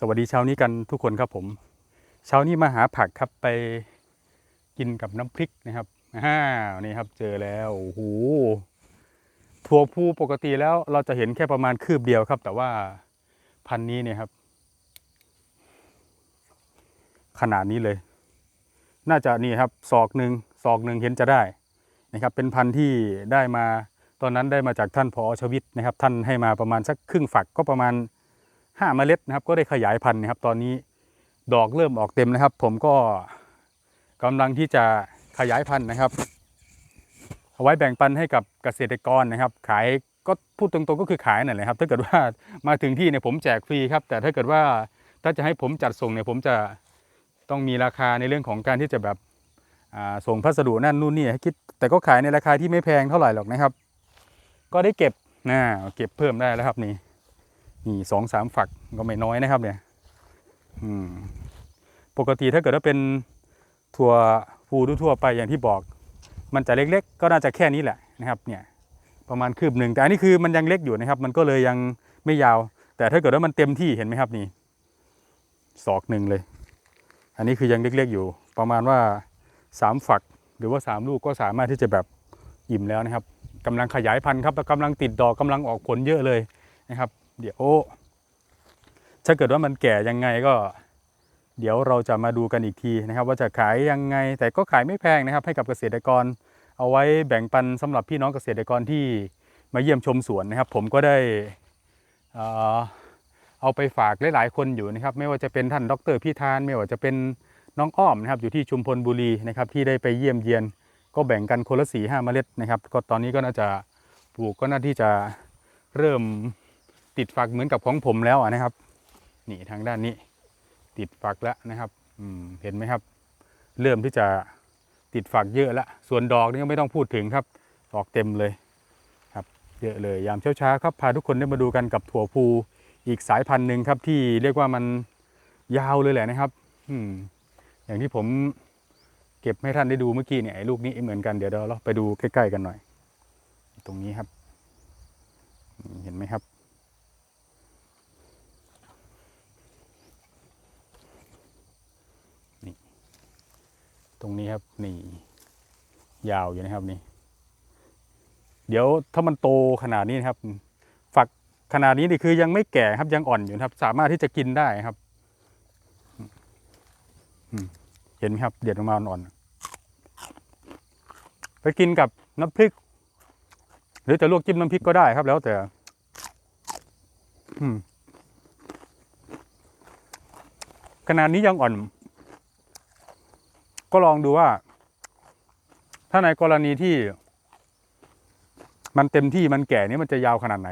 สวัสดีเช้านี้กันทุกคนครับผม เช้านี้มาหาผักครับไปกินกับน้ำพริกนะครับอ่านี่ครับเจอแล้วโอ้โหถั่วพูปกติแล้วเราจะเห็นแค่ประมาณคืบเดียวครับ แต่ว่าพันนี้เนี่ยครับ ขนาดนี้เลย น่าจะนี่ครับศอกหนึ่งศอกหนึ่งเห็นจะได้นะครับ เป็นพันธุ์ที่ได้มาตอนนั้นได้มาจากท่านพอชวิตนะครับ ท่านให้มาประมาณสักครึ่งฝักก็ประมาณ ห้าเมล็ดนะครับ ก็ได้ขยายพันธุ์นะครับ ตอนนี้ดอกเริ่มออกเต็มนะครับ ผมก็กำลังที่จะขยายพันธุ์นะครับ เอาไว้แบ่งปันให้กับเกษตรกรนะครับ ขายก็พูดตรงๆก็คือขายนั่นแหละครับ ถ้าเกิดว่ามาถึงที่เนี่ยผมแจกฟรีครับ แต่ถ้าเกิดว่าถ้าจะให้ผมจัดส่งเนี่ยผมจะต้องมีราคาในเรื่องของการที่จะแบบส่งพัสดุนั่นนู่นนี่ให้คิด แต่ก็ขายในราคาที่ไม่แพงเท่าไหร่หรอกนะครับ ก็ได้เก็บนะเก็บเพิ่มได้แล้วครับนี่ นี่สองสามฝักก็ไม่น้อยนะครับเนี่ยปกติถ้าเกิดว่าเป็นถั่วฟูทั่วไปอย่างที่บอก มันจะเล็กๆ ก็น่าจะแค่นี้แหละนะครับ เนี่ย ประมาณคืบหนึ่งแต่อันนี้คือมันยังเล็กอยู่นะครับ มันก็เลยยังไม่ยาว แต่ถ้าเกิดว่ามันเต็มที่เห็นไหมครับนี่ศอกหนึ่งเลย อันนี้คือยังเล็กๆอยู่ ประมาณว่าสามฝักหรือว่าสามลูกก็สามารถที่จะแบบอิ่มแล้วนะครับกำลังขยายพันธุ์ครับแล้วกำลังติดดอกกำลังออกผลเยอะเลยนะครับ เดี๋ยว ถ้าเกิดว่ามันแก่ยังไงก็ เดี๋ยวเราจะมาดูกันอีกทีนะครับ ว่าจะขายยังไง แต่ก็ขายไม่แพงนะครับ ให้กับเกษตรกร เอาไว้แบ่งปันสำหรับพี่น้องเกษตรกรที่มาเยี่ยมชมสวนนะครับ ผมก็ได้เอาไปฝากหลายๆ คนอยู่นะครับ ไม่ว่าจะเป็นท่านดรพี่ธาน ไม่ว่าจะเป็นน้องอ้อมนะครับ อยู่ที่ชุมพลบุรีนะครับ ที่ได้ไปเยี่ยมเยียน ก็แบ่งกันคนละสีห้าเมล็ดนะครับ ก็ตอนนี้ก็น่าจะปลูกก็น่าที่จะเริ่ม ติดฝักเหมือนกับของผมแล้วอะนะครับ นี่ทางด้านนี้ ติดฝักแล้วนะครับอืมเห็นไหมครับ เริ่มที่จะติดฝักเยอะล้วส่วนดอกนี่ก็ไม่ต้องพูดถึงครับดอกเต็มเลยครับเยอะเลยยามเช้าๆครับพาทุกคนได้มาดูกันกับถั่วพูอีกสายพันธุ์หนึ่งครับที่เรียกว่ามันยาวเลยแหละนะครับ อืมอย่างที่ผมเก็บให้ท่านได้ดูเมื่อกี้เนี่ยไอ้ลูกนี้เหมือนกันเดี๋ยวเราไปดูใกล้ ๆ กันหน่อย ตรงนี้ครับ เห็นไหมครับ ตรงนี้ครับนี่ ยาวอยู่นะครับนี่ เดี๋ยวถ้ามันโตขนาดนี้นะครับ ฝักขนาดนี้นี่คือยังไม่แก่ครับยังอ่อนอยู่ครับ สามารถที่จะกินได้ครับเห็นไหมครับ เด็ดออกมาอ่อนไปกินกับน้ำพริก หรือจะลวกจิ้มน้ำพริกก็ได้ครับ แล้วแต่ อืมขนาดนี้ยังอ่อน ก็ลองดูว่า ถ้าในกรณีที่ มันเต็มที่มันแก่นี่มันจะยาวขนาดไหน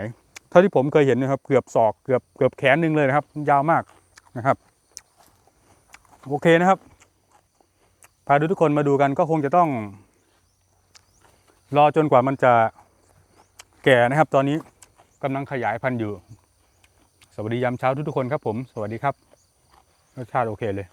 เท่าที่ผมเคยเห็นนะครับ เกือบศอกเกือบเกือบแขนหนึ่งเลยนะครับ ยาวมากนะครับ โอเคนะครับพาดูทุกคนมาดูกันก็คงจะต้อง รอจนกว่ามันจะแก่นะครับ ตอนนี้กำลังขยายพันธุ์อยู่ สวัสดียามเช้าทุกๆคนครับผม สวัสดีครับรสชาติโอเคเลย